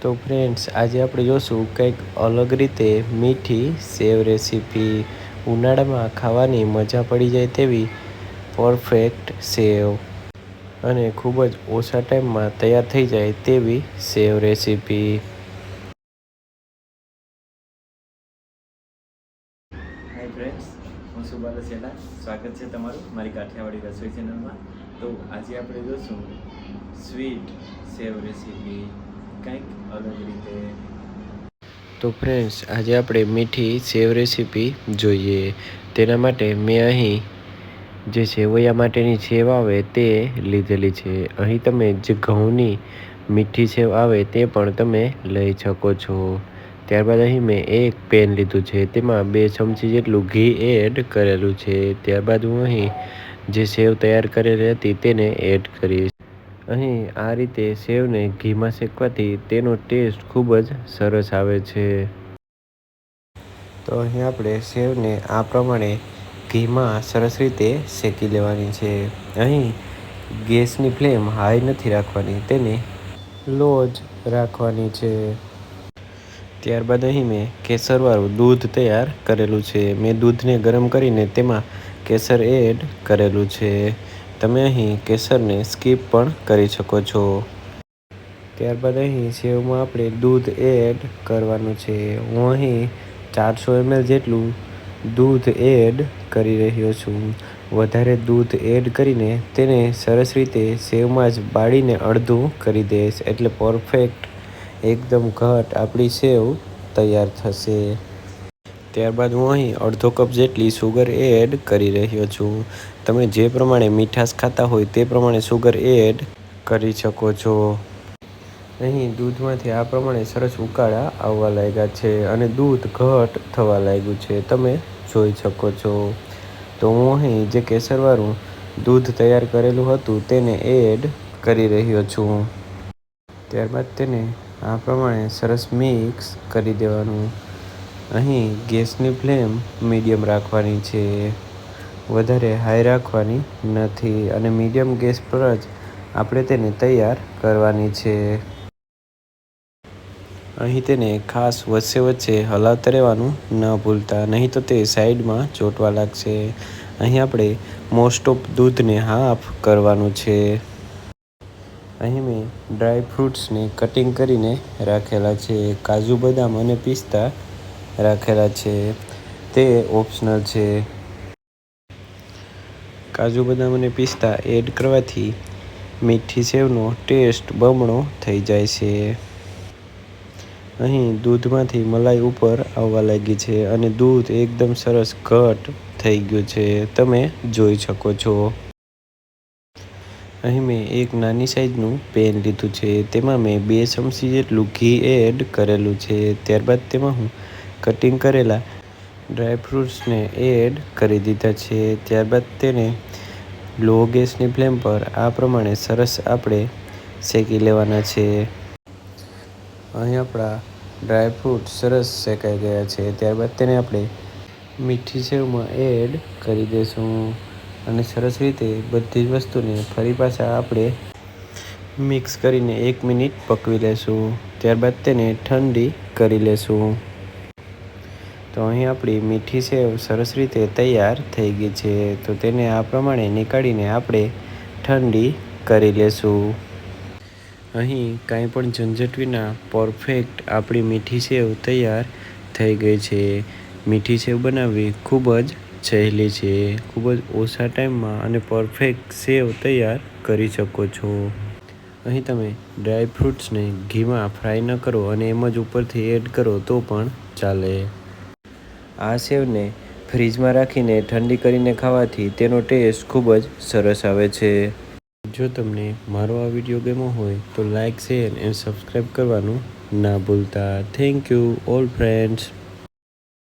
તો ફ્રેન્ડ્સ આજે આપણે જોશું કંઈક અલગ રીતે મીઠી સેવ રેસીપી ઉનાળામાં ખાવાની મજા પડી જાય તેવી પરફેક્ટ સેવ. અને ખૂબ જ ઓછા ટાઈમમાં તૈયાર થઈ જાય તેવી સેવ રેસીપી હાય ફ્રેન્ડ્સ સ્વાગત છે તમારું મારી કાઠિયાવાડી રસોઈ ચેનલમાં તો આજે આપણે જોશું સ્વીટ સેવ રેસીપી કંઈક અલગ રીતે. તો ફ્રેન્ડ્સ આજે આપણે મીઠી સેવ રેસીપી જોઈએ. તેના માટે મેં અહીં જે સેવૈયા માટેની સેવ આવે તે લીધેલી છે. અહીં તમે જે ઘઉંની મીઠી સેવ આવે તે પણ તમે લઈ શકો છો. ત્યારબાદ અહીં મેં એક પેન લીધું છે. તેમાં બે ચમચી જેટલું ઘી એડ કરેલું છે. ત્યારબાદ હું અહીં જે સેવ તૈયાર કરેલી હતી તેને એડ કરીશ. અહીં આ રીતે સેવને ઘીમાં શેકવાથી તેનો ટેસ્ટ ખૂબ જ સરસ આવે છે. તો અહીં આપણે સેવને આ પ્રમાણે ઘીમાં સરસ રીતે શેકી લેવાની છે. અહીં ગેસની ફ્લેમ હાઈ નથી રાખવાની, તેને લો જ રાખવાની છે. ત્યારબાદ અહીં મેં કેસરવાળું દૂધ તૈયાર કરેલું છે. મેં દૂધને ગરમ કરીને તેમાં કેસર એડ કરેલું છે. તમે અહીં કેસરને સ્કીપ પણ કરી શકો છો. ત્યારબાદ અહીં સેવમાં આપણે દૂધ એડ કરવાનું છે. હું અહીં ચારસો એમએલ જેટલું દૂધ એડ કરી રહ્યો છું. વધારે દૂધ એડ કરીને તેને સરસ રીતે સેવમાં જ બાળીને અડધું કરી દઈશ. એટલે પરફેક્ટ, એકદમ ઘટ આપણી સેવ તૈયાર થશે. ત્યારબાદ હું અહીં અડધો કપ જેટલી સુગર એડ કરી રહ્યો છું. તમે જે પ્રમાણે મીઠાશ ખાતા હોય તે પ્રમાણે સુગર એડ કરી શકો છો. અહીં દૂધમાંથી આ પ્રમાણે સરસ ઉકાળા આવવા લાગ્યા છે અને દૂધ ઘટ થવા લાગ્યું છે. તમે જોઈ શકો છો. તો હું અહીં જે કેસરવાળું દૂધ તૈયાર કરેલું હતું તેને એડ કરી રહ્યો છું. ત્યારબાદ તેને આ પ્રમાણે સરસ મિક્સ કરી દેવાનું. અહીં ગેસની ફ્લેમ મીડિયમ રાખવાની છે. વધારે હાઈ રાખવાની નથી અને મીડિયમ ગેસ પર જ આપણે તેને તૈયાર કરવાની છે. અહીં તેને ખાસ વચ્ચે વચ્ચે હલાવતા રહેવાનું ન ભૂલતા, નહીં તો તે સાઈડમાં ચોંટવા લાગશે. અહીં આપણે મોસ્ટ ઓફ દૂધને હાફ કરવાનું છે. અહીં મેં ડ્રાય ફ્રૂટ્સને કટિંગ કરીને રાખેલા છે. કાજુ બદામ અને પિસ્તા રાખેલા છે. તે ઓપ્શનલ છે. કાજુ બદામ અને પિસ્તા એડ કરવાથી મીઠી સેવનો ટેસ્ટ બમણો થઈ જાય છે. અહીં દૂધમાંથી મલાઈ ઉપર આવવા લાગી છે અને દૂધ એકદમ સરસ ઘટ થઈ ગયું છે. તમે જોઈ શકો છો. અહીં મેં એક નાની સાઈઝનું પેન લીધું છે. તેમાં મેં બે ચમચી જેટલું ઘી એડ કરેલું છે. ત્યારબાદ તેમાં હું કટિંગ કરેલા ડ્રાયફ્રૂટ્સને એડ કરી દીધા છે. ત્યારબાદ તેને લો ગેસની ફ્લેમ પર આ પ્રમાણે સરસ આપણે શેકી લેવાના છે. અહીં આપણા ડ્રાયફ્રૂટ સરસ શેકાઈ ગયા છે. ત્યારબાદ તેને આપણે મીઠી સેવમાં એડ કરી દઈશું અને સરસ રીતે બધી જ વસ્તુને ફરી પાછા આપણે મિક્સ કરીને એક મિનિટ પકવી લેશું. ત્યારબાદ તેને ઠંડી કરી લેશું. તો અહીં આપણી મીઠી સેવ સરસ રીતે તૈયાર થઈ ગઈ છે. તો તેને આ પ્રમાણે નીકાળીને આપણે ઠંડી કરી લેશું. અહીં કાંઈ પણ ઝંઝટ વિના પરફેક્ટ આપણી મીઠી સેવ તૈયાર થઈ ગઈ છે. મીઠી સેવ બનાવવી ખૂબ જ સહેલી છે. ખૂબ જ ઓછા ટાઈમમાં અને પરફેક્ટ સેવ તૈયાર કરી શકો છો. અહીં તમે ડ્રાય ફ્રૂટ્સને ઘીમાં ફ્રાય ન કરો અને એમ જ ઉપરથી એડ કરો તો પણ ચાલે. આ સેવને ફ્રીજમાં રાખીને ઠંડી કરીને ખાવાથી તેનો ટેસ્ટ ખૂબ જ સરસ આવે છે. જો તમને મારો આ વીડિયો ગમ્યો હોય તો લાઇક શેર, એન્ડ સબસ્ક્રાઈબ કરવાનું ના ભૂલતા. Thank you, all friends.